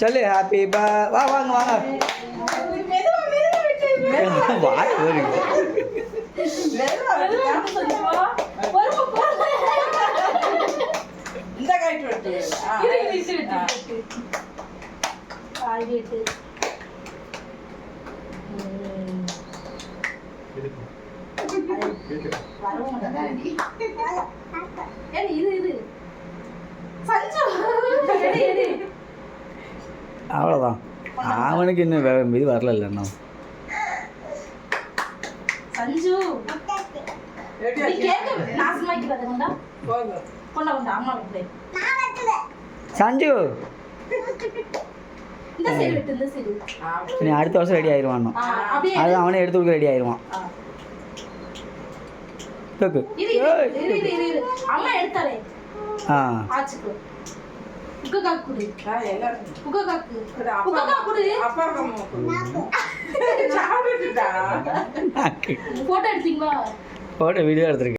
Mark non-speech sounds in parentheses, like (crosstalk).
சொல்லு ஹாப்பி பா வா வாங்க வாங்க மெதுவா மெதுவா விட்டு வாய் ஒரு மெதுவா அவ்வளோதான் அவனுக்கு இன்னும் இது வரல இன்னும். சஞ்சு சஞ்சு! இந்த சைடு விட்டு இந்த சைடு ஆ, நீ அடுத்த வருஷம் ரெடி ஆயிடுவான் ஆ, அப்படியே அது அவனே எடுத்து கொடுக்க ரெடி ஆயிடுவான் ஆ. உக்க காக்கு குடு எல்லாரும் உக்க காக்கு உக்க அப்பா காக்கு குடு அப்பா அம்மா. (laughs) சாப்பிட்டுட்டா போட்டோ எடுத்தீங்களா? போட்ட வீடியோ எடுத்துருக்கு